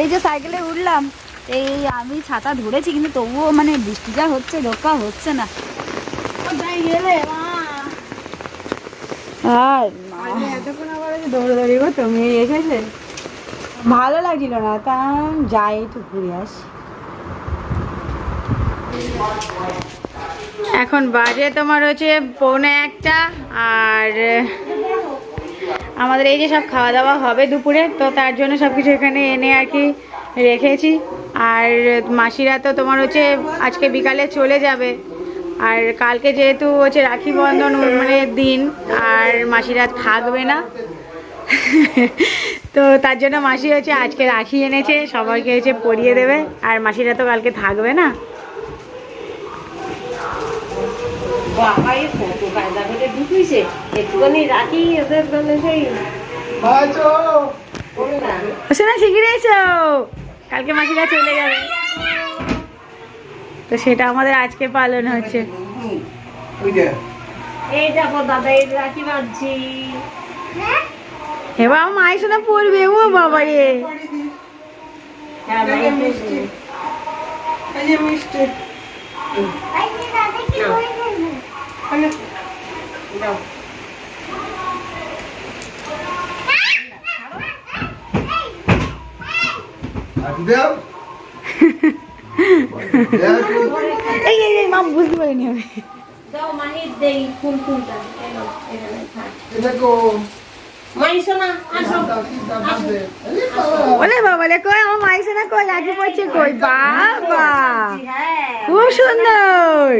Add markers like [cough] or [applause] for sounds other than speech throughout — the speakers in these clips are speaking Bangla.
এই যে সাইকেলে উঠলাম এই আমি ছাতা ধরেছি কিন্তু তবুও মানে বৃষ্টি যা হচ্ছে রক্ষা হচ্ছে না। আর এতক্ষণ আবার দৌড়াদৌড়ি করতো মেয়ে এসেছে। ভালো লাগছিল না তা যাই একটু ঘুরে আসি। এখন বাজে তোমার হচ্ছে পৌনে একটা আর আমাদের এই যে সব খাওয়া দাওয়া হবে দুপুরে, তো তার জন্য সব কিছু এখানে এনে আর কি রেখেছি। আর মাসিরা তো তোমার হচ্ছে আজকে বিকালে চলে যাবে। আর কালকে যেহেতু হচ্ছে রাখি বন্ধন মানে দিন, আর মাসিরা থাকবে না। [laughs] তো তার জন্য মাসি হচ্ছে আজকে রাখি এনেছে, সবাইকে হচ্ছে পরিয়ে দেবে, আর মাসিরা তো কালকে থাকবে না। বাবা ঢুকিয়েছে একটুখানি রাখি ওদের মানে সেই না। শোনা শিখে নিয়েছো কালকে মাসিরা চলে যাবে। তো সেটা আমাদের আজকে পালন হচ্ছে। এই দেখো দাদা এই রাখি বাঁধছি। এবার আমার মায়ের শোনা পড়বে ও বাবা রে। হ্যাঁ মিষ্টি এই এই এই মা বুঝতে পারিনি আমি। দাও মাহির দেই ফুল ফুলটা। ওলে বাবা। কই? আমার কই? পড়ছে কই? বাবা। খুব সুন্দর।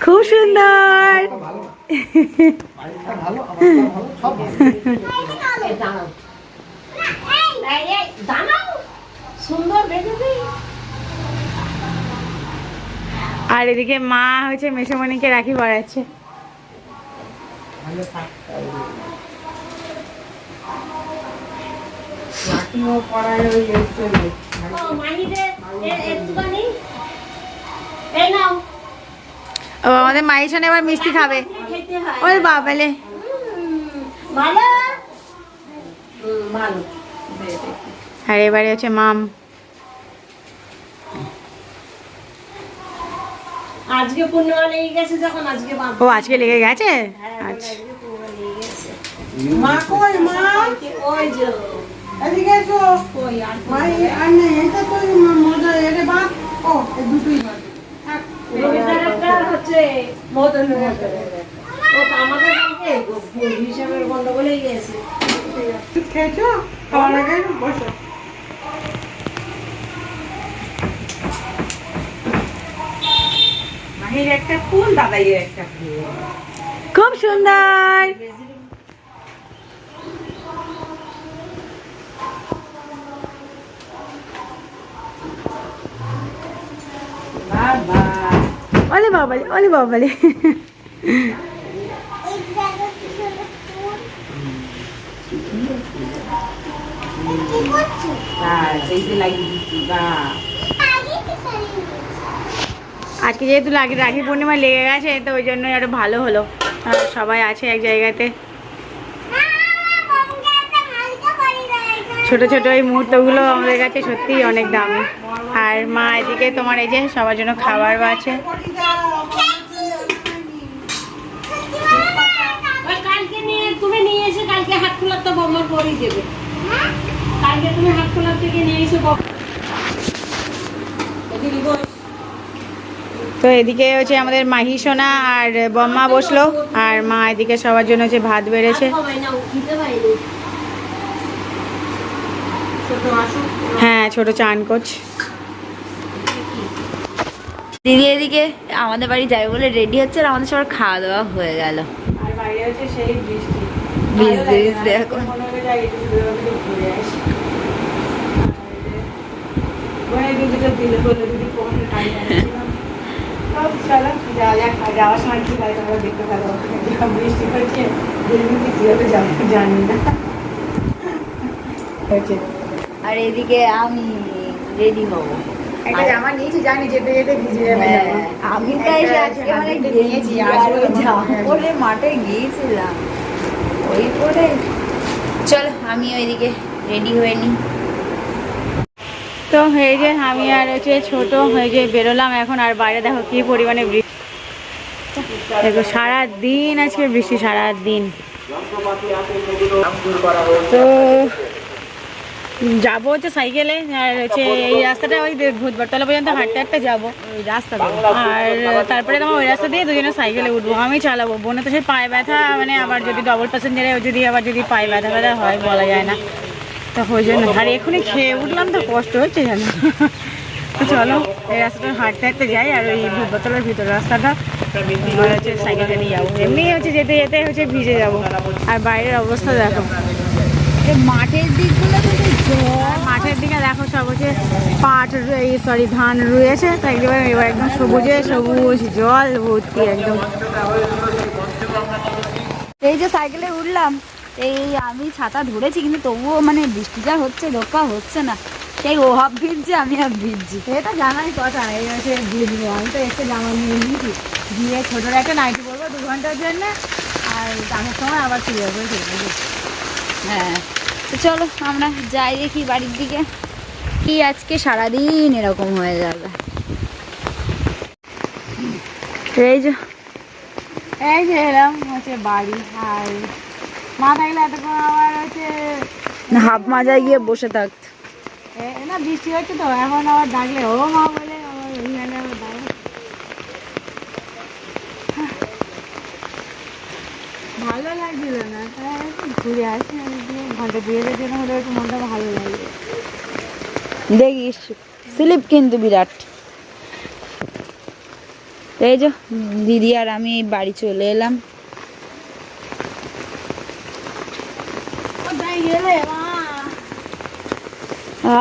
খুব সুন্দর। আর এদিকে মা হচ্ছে মেসোমণিকে রাখি পড়াচ্ছে। ও মাহিরে এ- একটুখানি এই নাও ও আমাদের মায়ের শোনা এবার মিষ্টি খাবে। খেতে হয় ওরে বাবালে আর এবারে হচ্ছে মাম। আজকে পূর্ণিমা লেগে গেছে যখন আজকে ও আজকে লেগে গেছে? হ্যাঁ, আচ্ছা আজকে পূর্ণিমা লেগে গেছে মা কই মা? ওই যে। এদিকে এসো। ওই আর মা আর নেই এটা তো মজা এটা বাদ। ও দুটোই বাদ। থাক। হচ্ছে মদন মদন। ও আমাদের কালকে হিসাবের গন্ডগোলেই গেছে। খেয়েছো? খাওয়ার আগে বসো। মাহির একটা ফুল একটা ফুল। খুব সুন্দর বাবা ওলে বাবালে ওলে বাবালে আজকে যেহেতু রাখি পূর্ণিমা লেগে গেছে, তো ওই জন্য আরও ভালো হলো। সবাই আছে এক জায়গাতে। ছোট ছোট এই মুহূর্তগুলো আমাদের কাছে সত্যিই অনেক দামি। আর মা এদিকে তোমার এই যে সবার জন্য খাবার আছে। তো এদিকে হচ্ছে আমাদের মাহি সোনা আর বম্মা বসল। আর মা এদিকে সবার জন্য হচ্ছে ভাত বেড়েছে আর সবাই না উঠিতে পারিনি ছোট আসুক হ্যাঁ ছোট চান কোচ দিদি এদিকে আমাদের বাড়ি যাবে বলে রেডি হচ্ছে আর আমাদের সবার খাওয়া দাওয়া হয়ে গেল। বৃষ্টি। যাই জানি না। আর এদিকে আমি রেডি হব। একটা জামা নিয়েছি জানি যেতে যেতে ভিজে যাবে হ্যাঁ, আমি তাই আজকে মানে হাতে আর ওই জামা হ্যাঁ। মাঠে গিয়েছিলাম। ওই পরে। চল আমি ওইদিকে রেডি হয়ে নিই তো এই যে আমি আর হচ্ছে ছোট হয়ে যে বেরোলাম এখন আর বাইরে দেখো কি পরিমাণে বৃষ্টি দেখো সারা দিন আজকে বৃষ্টি সারা দিন তো যাব হচ্ছে সাইকেলে আর হচ্ছে এই রাস্তাটা ওই ভূতবরতলা পর্যন্ত হাঁটতে হাঁটতে যাব। ওই রাস্তা আর তারপরে তোমার ওই রাস্তা দিয়ে দুজনে সাইকেলে উঠবো আমি চালাবো। বোনে তো সেই পায়ে ব্যথা মানে আবার যদি ডবল প্যাসেঞ্জারে যদি আবার যদি পায়ে ব্যথা ব্যথা হয় বলা যায় না। তো ওই জন্য আর এখনই খেয়ে উঠলাম তো কষ্ট হচ্ছে জানো। তো চলো এই রাস্তাটা হাঁটতে হাঁটতে যাই আর ওই ভূতবতলার ভিতর রাস্তাটা হচ্ছে সাইকেল নিয়ে যাব। এমনি হচ্ছে যেতে যেতে হচ্ছে ভিজে যাব। আর বাইরের অবস্থা দেখো। এই মাঠের দিকগুলো মাঠের দিকে দেখো সব পাট, এই সরি ধান রুয়েছে, তো এবার একদম সবুজে, সবুজ জল ভর্তি একদম। এই যে সাইকেলে উঠলাম, এই আমি ছাতা ধরেছি, কিন্তু তবুও মানে বৃষ্টিটা হচ্ছে রক্ষা হচ্ছে না। সেই ও হাফ ভিজছে আমি হাফ ভিজছি এটা জানাই কথা, এই হচ্ছে বুঝব আমি তো এসে জামা নিয়ে নিয়েছি। গিয়ে ছোটোর একটা নাইটি পরবো দু ঘণ্টার জন্য, আর আসার সময় আবার ফিরে যাব। হ্যাঁ। তো চলো আমরা যাই দেখি বাড়ির দিকে। কি আজকে সারাদিন এরকম হয়ে যাবে। এই যে। এই যে এলাম হচ্ছে বাড়ি আর মা থাকলে এতক্ষণ আবার হচ্ছে হাফ মাজায় গিয়ে বসে থাকত। এ, না বৃষ্টি হচ্ছে তো এখন আবার ডাকলে ও মা বলে আবার ওইখানে আবার ডাকলে ভালো লাগছিল না। তাই ঘুরে আসি ঘণ্টা দুয়ের জন্য হলে একটু মনটা ভালো লাগবে দেখিস স্লিপ কিন্তু বিরাট। এই যে দিদি আর আমি বাড়ি চলে এলাম।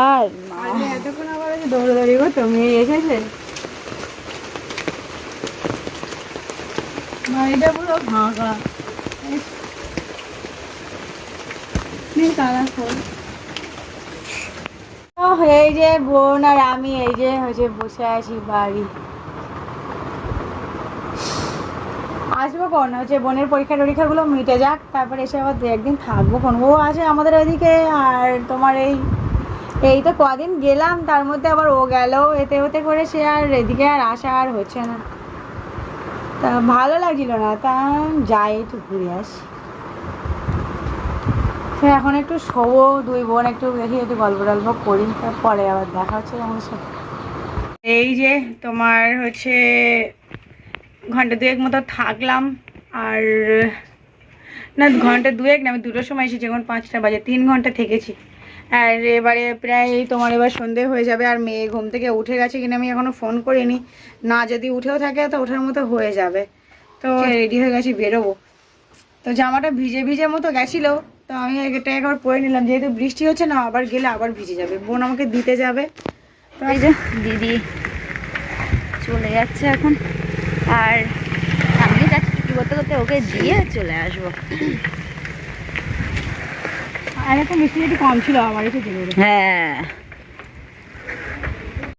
আর এতক্ষণ আবার দৌড়াদৌড়ি করতো মেয়ে এসেছে। বাড়িটা পুরো ফাঁকা নেই তারা খোল ও, এই যে বোন আর আমি, এই যে হচ্ছে বসে আছি বাড়ি। আসব কোন হচ্ছে বোনের পরীক্ষা টরীক্ষাগুলো মিটে যাক, তারপরে এসে আবার দু একদিন থাকব কোন ও আছে আমাদের ওইদিকে, আর তোমার এই এই তো কদিন গেলাম, তার মধ্যে আবার ও গেল। এতে ওতে করে সে আর এদিকে আর আসা আর হচ্ছে না। তা ভালো লাগছিল না, তা যাই একটু ঘুরে আসি। এখন একটু শোবো দুই বোন একটু দেখি একটু গল্প টল্প করি তারপরে আবার দেখা হচ্ছে আমার সাথে। এই যে তোমার হচ্ছে ঘণ্টা দুয়েক মতো থাকলাম আর না ঘণ্টা দুয়েক না আমি দুটোর সময় এসেছি এখন পাঁচটা বাজে তিন ঘণ্টা থেকেছি। আর এবারে প্রায় তোমার এবার সন্ধে হয়ে যাবে আর মেয়ে ঘুম থেকে উঠে গেছে কিনা আমি এখনও ফোন করিনি। না যদি উঠেও থাকে তো ওঠার মতো হয়ে যাবে। তো রেডি হয়ে গেছি বেরোবো। তো জামাটা ভিজে ভিজে মতো গেছিল তো আমি এটা একবার পরে নিলাম। যেহেতু বৃষ্টি হচ্ছে না আবার গেলে আবার ভিজে যাবে। বোন আমাকে দিতে যাবে। তো এই যে দিদি চলে যাচ্ছে এখন। আর আমি যাচ্ছি কি করতে করতে ওকে দিয়ে চলে আসব। আর এখন বৃষ্টি একটু কম ছিল আমার একটু হ্যাঁ।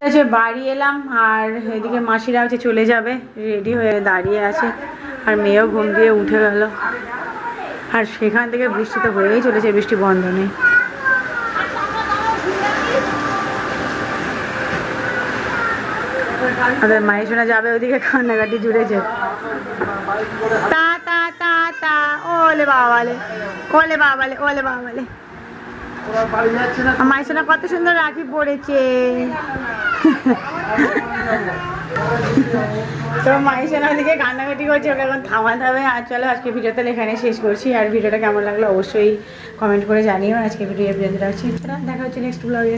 আছে বাড়ি এলাম আর এদিকে মাসিরা হচ্ছে চলে যাবে রেডি হয়ে দাঁড়িয়ে আছে। আর মেয়েও ঘুম দিয়ে উঠে গেল। আর সেখান থেকে বৃষ্টি তো হয়েই চলেছে বৃষ্টি বন্ধ নেই আমাদের মায়ের শোনা যাবে ওদিকে কান্নাকাটি জুড়েছে। তা তা তা তা, ওলে বাবালে ওলে বাবালে ওলে বাবালে। মায়ের কত সুন্দর রাখি পড়েছে। তো মায়ের শোনা ওদিকে কান্নাকাটি করছে, ওকে এখন থামাতে হবে। আর চলো, আজকে ভিডিওতে এখানে শেষ করছি। আর ভিডিওটা কেমন লাগল অবশ্যই কমেন্ট করে জানিও। আজকে ভিডিও পর্যন্ত রাখছি দেখা হচ্ছে নেক্সট ব্লগে